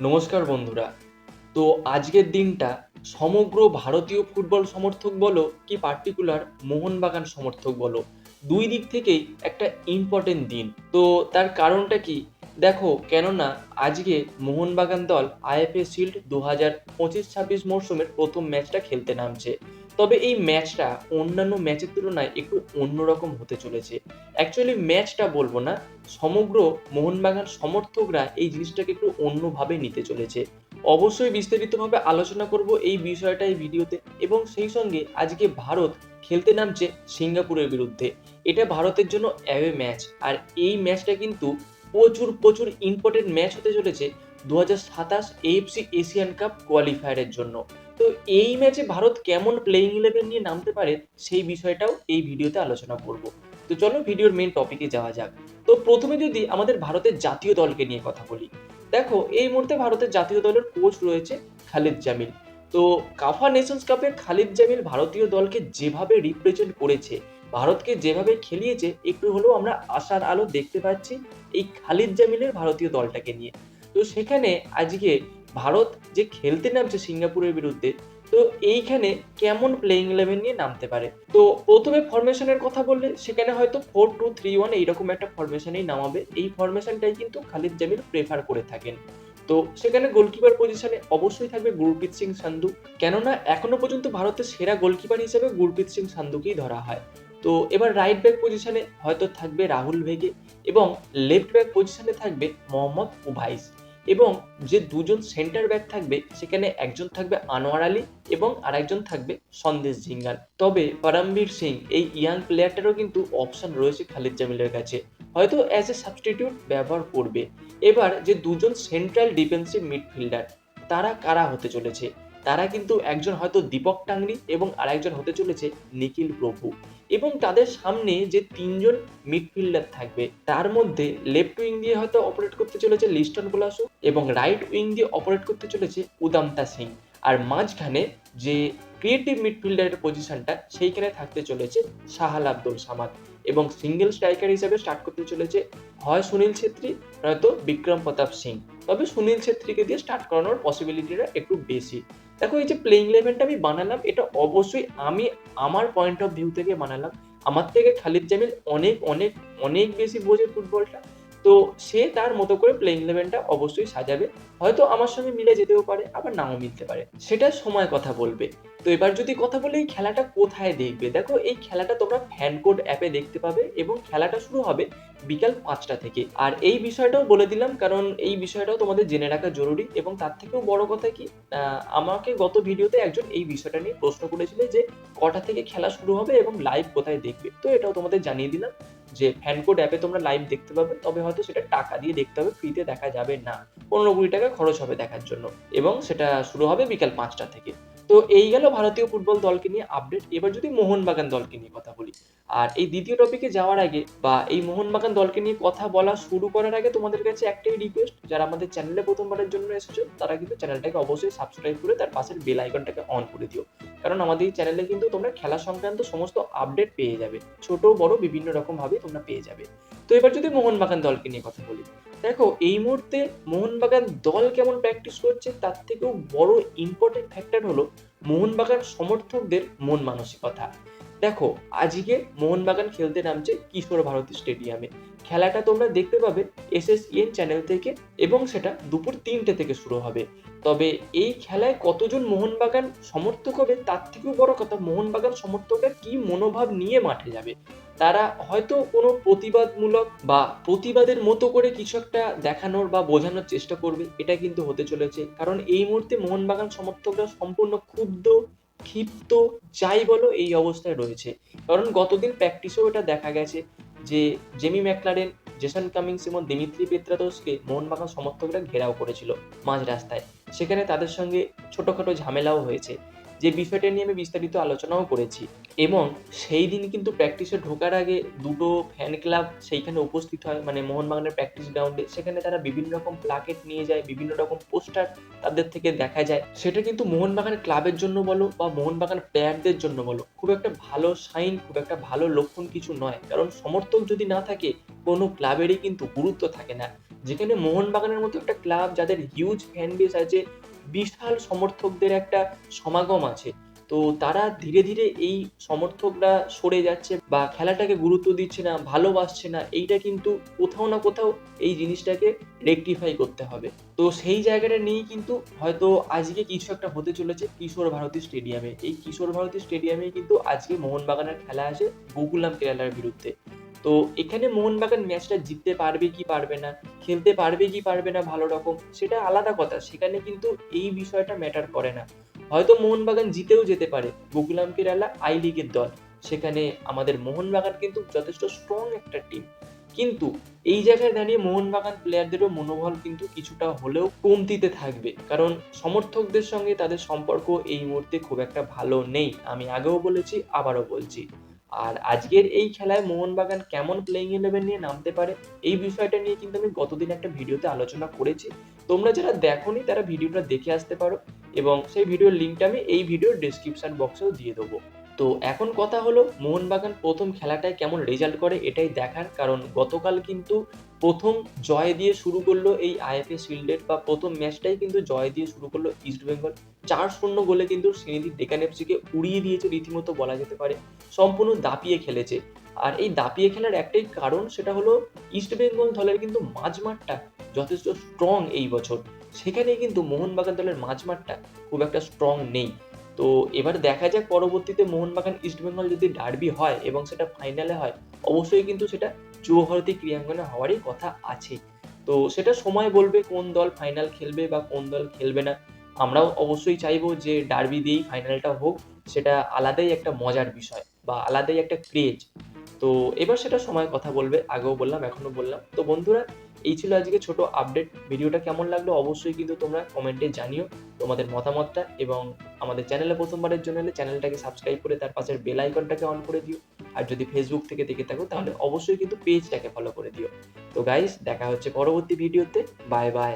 নমস্কার বন্ধুরা। তো আজকের দিনটা সমগ্র ভারতীয় ফুটবল সমর্থক বলো কি পার্টিকুলার মোহনবাগান সমর্থক বলো, দুই দিক থেকেই একটা ইম্পর্টেন্ট দিন। তো তার কারণটা কি? দেখো, কেননা আজকে মোহনবাগান দল আইএফএ শিল্ড দু হাজার পঁচিশ ছাব্বিশ মরশুমের প্রথম ম্যাচটা খেলতে নামছে। তবে এই ম্যাচটা অন্যান্য ম্যাচের তুলনায় একটু অন্যরকম হতে চলেছে। অ্যাকচুয়ালি ম্যাচটা বলব না, সমগ্র মোহনবাগান সমর্থকরা এই জিনিসটাকে একটু অন্যভাবে নিতে চলেছে। অবশ্যই বিস্তারিতভাবে আলোচনা করব এই বিষয়টা এই ভিডিওতে এবং সেই সঙ্গে আজকে ভারত খেলতে নামছে সিঙ্গাপুরের বিরুদ্ধে। এটা ভারতের জন্য অ্যাওয়ে ম্যাচ আর এই ম্যাচটা কিন্তু প্রচুর প্রচুর ইম্পর্টেন্ট ম্যাচ হতে চলেছে দু হাজার সাতাশ এএফসি এশিয়ান কাপ কোয়ালিফায়ারের জন্য। তো এই ম্যাচে ভারত কেমন প্লেইং ইলেভেন নিয়ে নামতে পারে, সেই বিষয়টাও এই ভিডিওতে আলোচনা করব। তো চলো ভিডিওর মেন টপিকে যাওয়া যাক। তো প্রথমে যদি আমাদের ভারতের জাতীয় দলকে নিয়ে কথা বলি, দেখো এই মুহূর্তে ভারতের জাতীয় দলের কোচ রয়েছে খালিদ জামিল। তো কাফা নেশনস কাপে খালিদ জামিল ভারতীয় দলকে যেভাবে রিপ্রেজেন্ট করেছে, ভারতকে যেভাবে খেলিয়েছে, একটু হলেও আমরা আশার আলো দেখতে পাচ্ছি এই খালিদ জামিলের ভারতীয় দলটাকে নিয়ে। তো সেখানে আজকে ভারত যে খেলতে নামছে সিঙ্গাপুরের বিরুদ্ধে, তো এইখানে কেমন প্লেইং ইলেভেন নিয়ে নামতে পারে? তো প্রথমে ফরমেশনের কথা বললে, সেখানে হয়তো ফোর টু থ্রি ওয়ান এইরকম একটা ফরমেশনেই নামাবে। এই ফরমেশনটাই কিন্তু খালিদ জামিল প্রেফার করে থাকেন। তো সেখানে গোলকিপার পজিশনে অবশ্যই থাকবে গুরপ্রীত সিং সান্ধু। কেননা এখনও পর্যন্ত ভারতের সেরা গোলকিপার হিসেবে গুরপ্রীত সিং সান্ধুকেই ধরা হয়। তো এবার রাইট ব্যাক পজিশনে হয়তো থাকবে রাহুল ভেগে এবং লেফট ব্যাক পজিশনে থাকবে মোহাম্মদ উভাইস এবং যে দুজন সেন্টার ব্যাক থাকবে, সেখানে একজন থাকবে আনোয়ার আলী এবং আরেকজন থাকবে সন্দেশ জিঙ্গাল। তবে পরমবীর সিং, এই ইয়াং প্লেয়ারটারও কিন্তু অপশন রয়েছে খালিদ জামিলের কাছে। হয়তো অ্যাজ এ সাবস্টিটিউট ব্যবহার করবে। এবার যে দুজন সেন্ট্রাল ডিফেন্সিভ মিডফিল্ডার তারা কারা হতে চলেছে? তারা কিন্তু একজন হয়তো দীপক টাংরি এবং আরেকজন হতে চলেছে নিখিল প্রভু। এবং তাদের সামনে যে তিনজন মিডফিল্ডার থাকবে, তার মধ্যে লেফট উইং দিয়ে হয়তো অপারেট করতে চলেছে লিস্টন কোলাসু এবং রাইট উইং দিয়ে অপারেট করতে চলেছে উদামতা সিং। আর মাঝখানে যে ক্রিয়েটিভ মিডফিল্ডারের পজিশনটা সেইখানে থাকতে চলেছে শাহাল আব্দুল সামাদ। এবং সিঙ্গেল স্ট্রাইকার হিসেবে স্টার্ট করতে চলেছে হয় সুনীল ছেত্রী, নয়তো বিক্রম প্রতাপ সিং। তবে সুনীল ছেত্রীকে দিয়ে স্টার্ট করানোর পসিবিলিটিটা একটু বেশি। দেখো, এই যে প্লেইং ইলেভেনটা আমি বানালাম, এটা অবশ্যই আমি আমার পয়েন্ট অফ ভিউ থেকে বানালাম। আমার থেকে খালিদ জামিল অনেক অনেক অনেক বেশি বোঝে ফুটবলটা তো সে তার মতো করে প্লেইং ইলেভেনটা অবশ্যই সাজাবে। হয়তো আমার সঙ্গে মিলে যেতেও পারে, আবার নাও মিলতে পারে। সেটা সময় কথা বলবে। তো এবার যদি কথা বলি এই খেলাটা কোথায় দেখবে? দেখো, এই খেলাটা তোমরা ফ্যান কোড অ্যাপে দেখতে পাবে এবং খেলাটা শুরু হবে বিকাল পাঁচটা থেকে। আর এই বিষয়টাও বলে দিলাম, কারণ এই বিষয়টাও তোমাদের জেনে রাখা জরুরি এবং তার থেকেও বড় কথা কি আমাকে গত ভিডিওতে একজন এই বিষয়টা নিয়ে প্রশ্ন করেছিল যে কটা থেকে খেলা শুরু হবে এবং লাইভ কোথায় দেখবে? তো এটাও তোমাদের জানিয়ে দিলাম। যে ফ্যানকোড অ্যাপে তোমরা লাইভ দেখতে পাবে, তবে হয়তো সেটা টাকা দিয়ে দেখতে হবে ফ্রিতে দেখা যাবে না। পনেরো কুড়ি টাকা খরচ হবে দেখার জন্য এবং সেটা শুরু হবে বিকাল পাঁচটা থেকে। তো এই গেল ভারতীয় ফুটবল দলকে নিয়ে আপডেট এবার যদি মোহনবাগান দলকে নিয়ে কথা বলি আর এই দ্বিতীয় টপিকে যাওয়ার আগে বা এই মোহনবাগান দলকে নিয়ে কথা বলা শুরু করার আগে তোমাদের কাছে একটাই রিকোয়েস্ট যারা আমাদের চ্যানেলে প্রথমবারের জন্য এসেছ, তারা কিন্তু চ্যানেলটাকে অবশ্যই সাবস্ক্রাইব করে তার পাশের বেল আইকনটাকে অন করে দিও। কারণ আমাদের এই চ্যানেলে কিন্তু তোমরা খেলা সংক্রান্ত সমস্ত আপডেট পেয়ে যাবে। ছোট, বড়, বিভিন্ন রকম ভাবে তোমরা পেয়ে যাবে। তো এবার যদি মোহনবাগান দলকে নিয়ে কথা বলি। দেখো, এই মুহূর্তে মোহনবাগান দল কেমন প্র্যাকটিস করছে, তার থেকেও বড় ইম্পর্টেন্ট ফ্যাক্টর হলো মোহনবাগান সমর্থকদের মন মানসিকতা। দেখো, আজকে মোহনবাগান খেলতে নামছে কিশোর ভারতী স্টেডিয়ামে। খেলাটা তোমরা দেখতে পাবে এস এস ইএন চ্যানেল থেকে এবং সেটা দুপুর তিনটে থেকে শুরু হবে। তবে এই খেলায় কতজন মোহনবাগান সমর্থক হবে, তার থেকেও বড় কথা মোহনবাগান সমর্থকরা কি মনোভাব নিয়ে মাঠে যাবে। তারা হয়তো কোনো প্রতিবাদমূলক বা প্রতিবাদের মতো করে কিছু একটা দেখানোর বা বোঝানোর চেষ্টা করবে, এটা কিন্তু হতে চলেছে। কারণ এই মুহূর্তে মোহনবাগান সমর্থকরা সম্পূর্ণ ক্ষুব্ধ ক্ষিপ্ত, যাই বলো এই অবস্থায় রয়েছে। কারণ গতদিন প্র্যাকটিসেও এটা দেখা গেছে যে জেমি ম্যাকলারেন জেসন কামিংস এবং দিমিত্রি পেত্রাদোসকে মোহনবাগান সমর্থকরা ঘেরাও করেছিল মাঝ রাস্তায়। সেখানে তাদের সঙ্গে ছোটোখাটো ঝামেলাও হয়েছে। যে বিষয়টা নিয়ে আমি বিস্তারিত আলোচনাও করেছি। এবং সেই দিন কিন্তু প্র্যাকটিসে ঢোকার আগে দুটো ফ্যান ক্লাব সেইখানে উপস্থিত হয়। মানে মোহনবাগানের প্র্যাকটিস গ্রাউন্ডে সেখানে তারা বিভিন্ন রকম প্লাকেট নিয়ে যায়, বিভিন্ন রকম পোস্টার তাদের থেকে দেখা যায়। সেটা কিন্তু মোহনবাগান ক্লাবের জন্য বলো বা মোহনবাগান প্লেয়ারদের জন্য বলো। খুব একটা ভালো সাইন খুব একটা ভালো লক্ষণ কিছু নয়। কারণ সমর্থক যদি না থাকে, কোনো ক্লাবেরই কিন্তু গুরুত্ব থাকে না। যেখানে মোহনবাগানের মতো একটা ক্লাব যাদের হিউজ ফ্যান বেস আছে, বিশাল সমর্থকদের একটা সমাগম আছে। তো তারা ধীরে ধীরে এই সমর্থকরা সরে যাচ্ছে বা খেলাটাকে গুরুত্ব দিচ্ছে না, ভালোবাসছে না, এইটা কিন্তু কোথাও না কোথাও এই জিনিসটাকে রেকটিফাই করতে হবে। তো সেই জায়গাটা নিয়েই কিন্তু হয়তো আজকে কিছু একটা হতে চলেছে কিশোর ভারতী স্টেডিয়ামে। এই কিশোর ভারতী স্টেডিয়ামে কিন্তু আজকে মোহনবাগানের খেলা আছে গোকুলাম কেরালার বিরুদ্ধে। তো এখানে মোহনবাগান ম্যাচটা জিততে পারবে কি পারবে না, খেলতে পারবে কি পারবে না ভালো রকম, সেটা আলাদা কথা। সেখানে কিন্তু এই বিষয়টা ম্যাটার করে না। হয়তো মোহনবাগান জিতেও যেতে পারে গোকুলাম কেরালা আই লিগের দল। সেখানে আমাদের মোহনবাগান কিন্তু যথেষ্ট স্ট্রং একটা টিম কিন্তু এই জায়গায় দাঁড়িয়ে মোহনবাগান প্লেয়ারদেরও মনোবল কিন্তু কিছুটা হলেও কমতিতে থাকবে। কারণ সমর্থকদের সঙ্গে তাদের সম্পর্ক এই মুহূর্তে খুব একটা ভালো নেই। আমি আগেও বলেছি, আবারও বলছি। আর আজকের এই খেলায় মোহনবাগান কেমন প্লেইং ইলেভেন নিয়ে নামতে পারে, এই বিষয়টা নিয়ে কিন্তু আমি গতদিন একটা ভিডিওতে আলোচনা করেছি। তোমরা যারা দেখোনি, তারা ভিডিওটা দেখে আসতে পারো এবং সেই ভিডিওর লিঙ্কটা আমি এই ভিডিওর ডিসক্রিপশন বক্সেও দিয়ে দেবো। তো এখন কথা হলো, মোহনবাগান প্রথম খেলাটায় কেমন রেজাল্ট করে এটাই দেখার কারণ গতকাল কিন্তু প্রথম জয় দিয়ে শুরু করল এই আইএফএ শিল্ডের বা প্রথম ম্যাচটাই কিন্তু জয় দিয়ে শুরু করল ইস্টবেঙ্গল চার শূন্য গোলে কিন্তু শ্রীনিধি ডেকান এফসিকে উড়িয়ে দিয়েছে রীতিমতো বলা যেতে পারে, সম্পূর্ণ দাপিয়ে খেলেছে। আর এই দাপিয়ে খেলার একটাই কারণ সেটা হলো ইস্টবেঙ্গল দলের কিন্তু মাঝমাঠটা যথেষ্ট স্ট্রং এই বছর। সেখানে কিন্তু মোহনবাগান দলের মাঝমাঠটা খুব একটা স্ট্রং নেই। তো এবার দেখা যাক পরবর্তীতে মোহনবাগান ইস্টবেঙ্গল যদি ডার্বি হয় এবং সেটা ফাইনালে হয়, অবশ্যই কিন্তু সেটা যুবভারতী ক্রীড়াঙ্গনে হওয়ারই কথা আছে তো সেটা সময় বলবে কোন দল ফাইনাল খেলবে বা কোন দল খেলবে না। আমরাও অবশ্যই চাইব যে ডার্বি দিয়েই ফাইনালটা হোক, সেটা আলাদাই একটা মজার বিষয় বা আলাদাই একটা ক্রেজ তো এবার সেটা সময় কথা বলবে, আগেও বললাম এখনও বললাম। তো বন্ধুরা এই ছিল আজকে ছোট আপডেট ভিডিওটা কেমন লাগল অবশ্যই কিন্তু তোমরা কমেন্টে জানিও তোমাদের মতামতটা এবং আমাদের চ্যানেলে প্রথমবারের জন্য হলে চ্যানেলটাকে সাবস্ক্রাইব করে তার পাশের বেল আইকনটাকে অন করে দিও। আর যদি ফেসবুক থেকে দেখে থাকো তাহলে অবশ্যই কিন্তু পেজটাকে ফলো করে দিও। তো গাইস দেখা হচ্ছে পরবর্তী ভিডিওতে বাই বাই